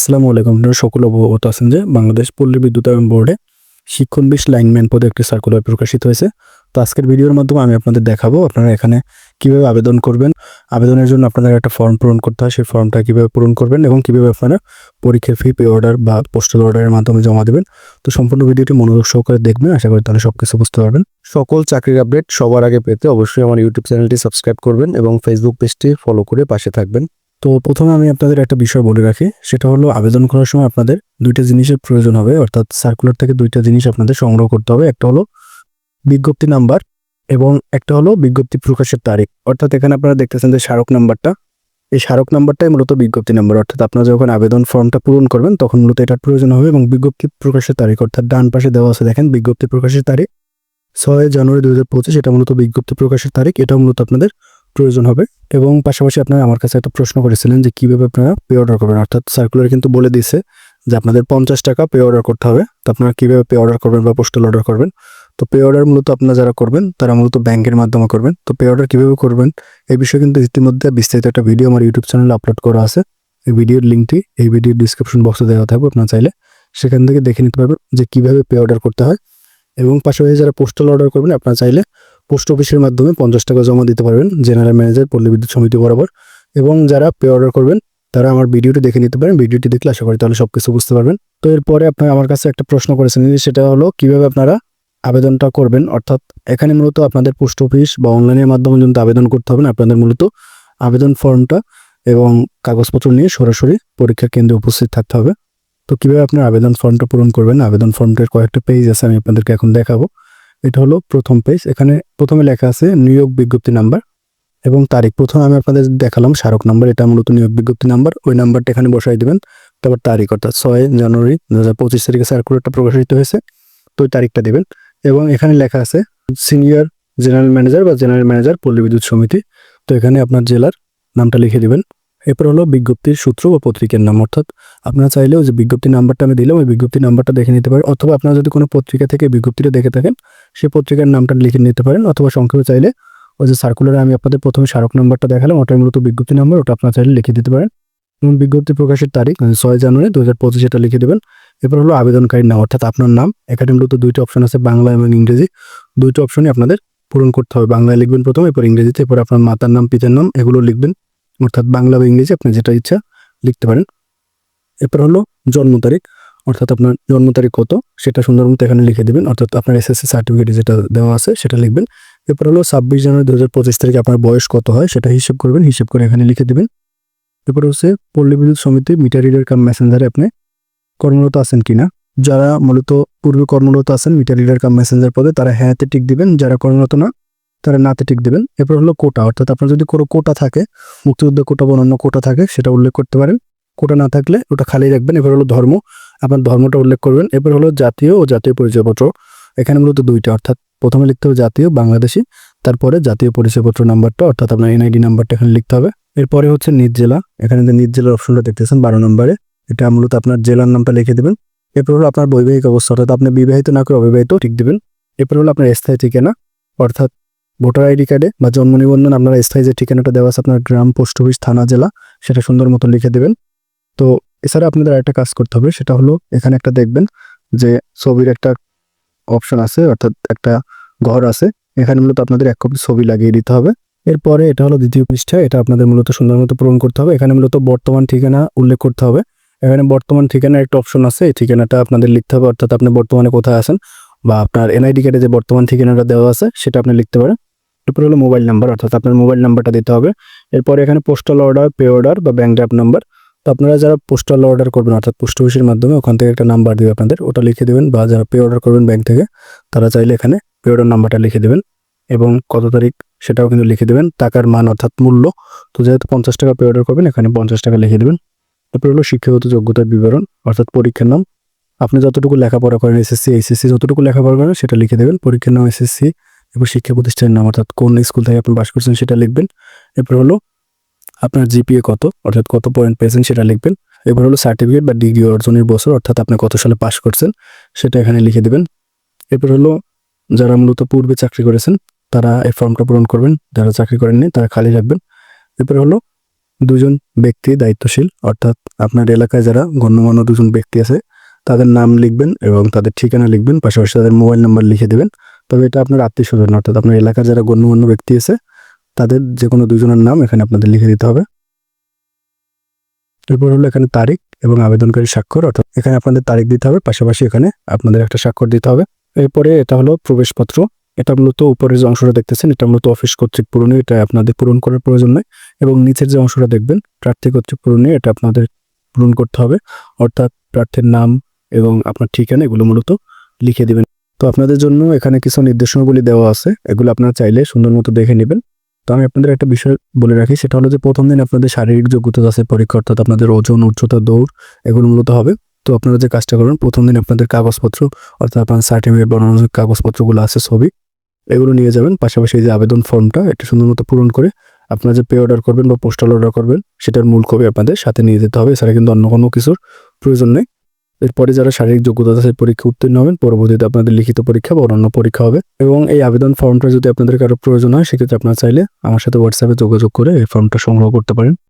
আসসালামু আলাইকুম আপনারা সকল অবগত আছেন যে বাংলাদেশ পল্লী বিদ্যুতায়ন বোর্ডে শিক্ষণ বিশ লাইনম্যান পদে একটি সার্কুলার প্রকাশিত হয়েছে। তো আজকের ভিডিওর মাধ্যমে আমি আপনাদের দেখাবো আপনারা এখানে কীভাবে আবেদন করবেন, আবেদনের জন্য আপনাদের একটা ফর্ম পূরণ করতে হয়, সেই ফর্মটা কীভাবে পূরণ করবেন এবং কীভাবে আপনারা পরীক্ষার ফি পে অর্ডার বা পোস্টাল অর্ডারের মাধ্যমে জমা দেবেন। তো সম্পূর্ণ ভিডিওটি মনোযোগ সহকারে দেখবেন, আশা করি তাহলে সব কিছু বুঝতে পারবেন। সকল চাকরির আপডেট সবার আগে পেতে অবশ্যই আমার ইউটিউব চ্যানেলটি সাবস্ক্রাইব করবেন এবং ফেসবুক পেজটি ফলো করে পাশে থাকবেন। তো প্রথমে আমি আপনাদের একটা বিষয় বলে রাখি। সেটা হলো আবেদন করার সময় আপনাদের দুইটা জিনিসের প্রয়োজন হবে, অর্থাৎ সার্কুলার থেকে দুইটা জিনিস আপনাদের সংগ্রহ করতে হবে। একটা হলো বিজ্ঞপ্তি নাম্বার এবং একটা হলো বিজ্ঞপ্তি প্রকাশের তারিখ। অর্থাৎ এখানে আপনারা দেখতেছেন যে স্মারক নাম্বারটা এই স্মারক নাম্বারটাই মূলত বিজ্ঞপ্তি নাম্বার অর্থাৎ আপনারা যখন আবেদন ফর্মটা পূরণ করবেন, তখন মূলত এটার প্রয়োজন হবে এবং বিজ্ঞপ্তি প্রকাশের তারিখ, অর্থাৎ ডান পাশে দেওয়া আছে দেখেন, বিজ্ঞপ্তি প্রকাশের তারিখ। ছয় জানুয়ারি দু হাজার পঁচিশ, এটা মূলত বিজ্ঞপ্তি প্রকাশের তারিখ। এটা মূলত আপনাদের প্রয়োজন হবে এবং পাশাপাশি আপনারা আমার কাছে একটা প্রশ্ন করেছিলেন যে কীভাবে আপনারা পে অর্ডার করবেন। অর্থাৎ সার্কুলার কিন্তু বলে দিয়েছে যে আপনাদের পঞ্চাশ টাকা পে অর্ডার করতে হবে। তো আপনারা কীভাবে পে অর্ডার করবেন বা পোস্টাল অর্ডার করবেন? তো পে অর্ডার মূলত আপনারা যারা করবেন, তারা মূলত ব্যাংকের মাধ্যমে করবেন। তো পে অর্ডার কীভাবে করবেন? এই বিষয়ে কিন্তু ইতিমধ্যে বিস্তারিত একটা ভিডিও আমার ইউটিউব চ্যানেলে আপলোড করা আছে। এই ভিডিওর লিঙ্কটি এই ভিডিওর ডিসক্রিপশন বক্সে দেওয়া থাকবে, আপনারা চাইলে সেখান থেকে দেখে নিতে পারবেন যে কীভাবে পে অর্ডার করতে হয়। এবং পাশাপাশি যারা পোস্টাল অর্ডার করবেন, আপনারা চাইলে পোস্ট অফিসের মাধ্যমে পঞ্চাশ টাকা জমা দিতে পারবেন, জেনারেল ম্যানেজার, পল্লী বিদ্যুৎ সমিতি বরাবর। এবং যারা পে অর্ডার করবেন, তারা আমার ভিডিওটি দেখে নিতে পারেন, ভিডিওটি দেখলে আশা করি তাহলে সব কিছু বুঝতে পারবেন। তো এরপরে আপনারা আমার কাছে একটা প্রশ্ন করেছেন, সেটা হলো, কীভাবে আপনারা আবেদনটা করবেন? অর্থাৎ এখানে মূলত আপনাদের পোস্ট অফিস বা অনলাইনের মাধ্যমে কিন্তু আবেদন করতে হবে আপনাদের মূলত আবেদন ফর্মটা এবং কাগজপত্র নিয়ে সরাসরি পরীক্ষা কেন্দ্রে উপস্থিত থাকতে হবে। তো কীভাবে আপনার আবেদন ফর্মটা পূরণ করবেন? আবেদন ফর্মটার কয়েকটা পেজ আছে, আমি আপনাদেরকে এখন দেখাবো। এটা হলো প্রথম পেজ এখানে প্রথমে লেখা আছে নিয়োগ বিজ্ঞপ্তি নাম্বার এবং তারিখ। প্রথমে আমি আপনাদের দেখালাম স্মারক নাম্বার এটা মূলত নিয়োগ বিজ্ঞপ্তি নাম্বার ওই নাম্বারটা এখানে বসাই দেবেন। তারপর তারিখ, অর্থাৎ ছয় জানুয়ারি দু হাজার পঁচিশ তারিখে সার্কুলারটা প্রকাশিত হয়েছে। তো ওই তারিখটা দেবেন। এবং এখানে লেখা আছে সিনিয়র জেনারেল ম্যানেজার বা জেনারেল ম্যানেজার পল্লী বিদ্যুৎ সমিতি। তো এখানে আপনার জেলার নামটা লিখে দিবেন। এরপর হলো বিজ্ঞপ্তির সূত্র বা পত্রিকার নাম, অর্থাৎ আপনারা চাইলেও যে বিজ্ঞপ্তি নাম্বারটা আমি দিলাম, ওই বিজ্ঞপ্তি নাম্বারটা দেখে নিতে পারেন। অথবা আপনারা যদি কোনো পত্রিকা থেকে বিজ্ঞপ্তিটা দেখে থাকেন সেই পত্রিকার নামটা লিখে নিতে পারেন, অথবা সংক্ষেপে চাইলে ওই যে সার্কুলারে আমি আপনাদের প্রথমে স্মারক নাম্বারটা দেখালাম, ওটাই মূলত বিজ্ঞপ্তি নাম্বার, ওটা আপনারা চাইলে লিখে দিতে পারেন। এবং বিজ্ঞপ্তি প্রকাশের তারিখ মানে ছয় জানুয়ারি দু হাজার পঁচিশ, এটা লিখে দেবেন। এরপর হলো আবেদনকারীর নাম, অর্থাৎ আপনার নাম। এখানে মূলত দুইটা অপশন আছে, বাংলা এবং ইংরেজি। দুইটা অপশনই আপনাদের পূরণ করতে হবে। বাংলায় লিখবেন প্রথমে, এরপর ইংরেজিতে, এরপর আপনার মাতার নাম, পিতার নাম, এগুলো লিখবেন। অর্থাৎ বাংলা বা ইংরেজি আপনি যেটা ইচ্ছা লিখতে পারেন। এরপর হলো জন্ম তারিখ, অর্থাৎ আপনার জন্ম তারিখ কত সেটা সুন্দর মতো এখানে লিখে দেবেন, অর্থাৎ আপনার এসএসসি সার্টিফিকেট যেটা দেওয়া আছে সেটা লিখবেন। এরপর হলো ছাব্বিশ জানুয়ারি দু হাজার পঁচিশ তারিখে আপনার বয়স কত হয় সেটা হিসেব করবেন, হিসেব করে এখানে লিখে দেবেন। এরপর হচ্ছে পল্লী বিদ্যুৎ সমিতি, মিটার রিডার কাম মেসেঞ্জারে আপনি কর্মরত আছেন কিনা। যারা মূলত পূর্বে কর্মরত আছেন, মিটার রিডার কাম মেসেঞ্জার পদে তারা হ্যাঁতে টিক দিবেন, যারা কর্মরত না তারা নাতে টিক দেবেন। এরপর হলো কোটা। অর্থাৎ আপনার যদি কোনো কোটা থাকে মুক্তিযুদ্ধ কোটা বা অন্য কোটা থাকে, সেটা উল্লেখ করতে পারেন। কোটা না থাকলে ওটা খালি রাখবেন। এবার হলো ধর্ম। আপনার ধর্মটা উল্লেখ করবেন। এরপর হলো জাতীয় ও জাতীয় পরিচয়পত্র। এখানে মূলত দুইটা। অর্থাৎ প্রথমে লিখতে হবে জাতীয়, বাংলাদেশি। তারপরে জাতীয় পরিচয়পত্র নাম্বারটা, অর্থাৎ আপনার এনআইডি নাম্বারটা এখানে লিখতে হবে। এরপরে হচ্ছে নিজ জেলা। এখানে যে নিজ জেলার অপশনটা দেখতেছেন, বারো নম্বরে। এটা মূলত আপনার জেলার নামটা লিখে দেবেন। এরপর হলো আপনার বৈবাহিক অবস্থা। অর্থাৎ আপনি বিবাহিত না করে অবিবাহিত ঠিক দিবেন। এরপর হলো আপনার স্থায়ী ঠিকানা। অর্থাৎ ভোটার আইডি কার্ডে বা জন্ম নিবন্ধন আপনার স্থায়ী যে ঠিকানাটা দেওয়া আছে আপনার গ্রাম, পোস্ট অফিস, থানা, জেলা, সেটা সুন্দর মতো লিখে দেবেন। তো এছাড়া আপনাদের আরেকটা কাজ করতে হবে, সেটা হলো এখানে একটা দেখবেন যে ছবির একটা অপশন আছে, অর্থাৎ একটা ঘর আছে। এখানে মূলত আপনাদের এক কপি ছবি লাগিয়ে দিতে হবে। এরপরে এটা হলো দ্বিতীয় পৃষ্ঠা, এটা আপনাদের মূলত সুন্দর মতো পূরণ করতে হবে। এখানে মূলত বর্তমান ঠিকানা উল্লেখ করতে হবে। এখানে বর্তমান ঠিকানার একটা অপশন আছে, এই ঠিকানাটা আপনাদের লিখতে হবে, অর্থাৎ আপনি বর্তমানে কোথায় আছেন বা আপনার এনআইডি কার্ডে যে বর্তমান ঠিকানাটা দেওয়া আছে, সেটা আপনি লিখতে পারেন। এরপর হলো মোবাইল নাম্বার অর্থাৎ আপনার মোবাইল নাম্বারটা দিতে হবে। এরপরে এখানে পোস্টাল অর্ডার পে অর্ডার বা ব্যাংক ড্রাফট নাম্বার তো আপনারা যারা পোস্টাল অর্ডার করবেন, অর্থাৎ পোস্ট অফিসের মাধ্যমে, ওখান থেকে একটা নাম্বার দিবে আপনাদের, ওটা লিখে দেবেন। বা যারা পে অর্ডার করবেন ব্যাংক থেকে, তারা চাইলে এখানে পে অর্ডার নাম্বারটা লিখে দেবেন। এবং কত তারিখ সেটাও কিন্তু লিখে দেবেন। টাকার মান, অর্থাৎ মূল্য। তো যেহেতু পঞ্চাশ টাকা পে অর্ডার করবেন, এখানে পঞ্চাশ টাকা লিখে দেবেন। তারপর হলো শিক্ষাগত যোগ্যতার বিবরণ, অর্থাৎ পরীক্ষার নাম। আপনি যতটুকু লেখাপড়া করেন এসএসসি এইচএসসি যতটুকু লেখাপড়া করেন, সেটা লিখে দেবেন। পরীক্ষার নাম এসএসসি এরপর শিক্ষা প্রতিষ্ঠানের নাম অর্থাৎ কোন স্কুল থেকে আপনি পাস করছেন সেটা লিখবেন। এরপর হলো আপনার জিপিএ কত? অর্থাৎ কত পয়েন্ট পেয়েছেন সেটা লিখবেন। এবার হলো সার্টিফিকেট বা ডিগ্রি অর্জনের বছর, অর্থাৎ আপনি কত সালে পাস করছেন সেটা এখানে লিখে দেবেন। এরপর হলো যারা মূলত পূর্বে চাকরি করেছেন, তারা এই ফর্মটা পূরণ করবেন। যারা চাকরি করেননি, তারা খালি রাখবেন। এরপর হলো দুজন ব্যক্তি দায়িত্বশীল, অর্থাৎ আপনার এলাকায় যারা গণ্যমান্য দুজন ব্যক্তি আছে, তাদের নাম লিখবেন এবং তাদের ঠিকানা লিখবেন। পাশাপাশি তাদের মোবাইল নাম্বার লিখে দেবেন। তবে এটা আপনার আত্মীয় স্বজন, অর্থাৎ আপনার এলাকার যারা গণ্যমান্য ব্যক্তি আছে, তাদের যে কোনো দুজনের নাম এখানে আপনাদের লিখে দিতে হবে। এরপর হলো এখানে তারিখ এবং আবেদনকারী স্বাক্ষর, অর্থাৎ এখানে আপনাদের তারিখ দিতে হবে, পাশাপাশি এখানে আপনাদের একটা স্বাক্ষর দিতে হবে। এরপরে এটা হলো প্রবেশপত্র। এটা মূলত উপরের যে অংশটা দেখতেছেন, এটা মূলত অফিস কর্তৃক পূরণে, এটা আপনাদের পূরণ করার প্রয়োজন নেই এবং নিচের যে অংশটা দেখবেন, প্রার্থী কর্তৃক পূরণে এটা আপনাদের পূরণ করতে হবে। অর্থাৎ প্রার্থীর নাম এবং আপনার ঠিকানা এগুলো মূলত লিখে দিবেন। তো আপনাদের জন্য এখানে কিছু নির্দেশনাগুলি দেওয়া আছে। এগুলো আপনারা চাইলে সুন্দর মতো দেখে নেবেন। তো আমি আপনাদের একটা বিষয় বলে রাখি, সেটা হলো যে প্রথম দিন আপনাদের শারীরিক যোগ্যতা আছে, পরীক্ষা অর্থাৎ আপনাদের ওজন, উচ্চতা, দৌড়, এগুলো মূলত হবে। তো আপনারা যে কাজটা করবেন, প্রথম দিন আপনাদের কাগজপত্র, অর্থাৎ আপনার সার্টিফিকেট বানানোর কাগজপত্রগুলো আছে ছবি, এগুলো নিয়ে যাবেন। পাশাপাশি যে আবেদন ফর্মটা, এটা সুন্দর মতো পূরণ করে আপনারা যে পে অর্ডার করবেন বা পোস্টাল অর্ডার করবেন, সেটার মূল কপি আপনাদের সাথে নিয়ে যেতে হবে। এছাড়া কিন্তু অন্য কোনো কিছুর প্রয়োজন নেই। এরপরে যারা শারীরিক যোগ্যতা আছে পরীক্ষা উত্তীর্ণ হবেন। পরবর্তীতে আপনাদের লিখিত পরীক্ষা বা অন্যান্য পরীক্ষা হবে। এবং এই আবেদন ফর্মটা যদি আপনাদের কারও প্রয়োজন হয়, সেক্ষেত্রে আপনারা চাইলে আমার সাথে হোয়াটসঅ্যাপে যোগাযোগ করে এই ফর্মটা সংগ্রহ করতে পারেন।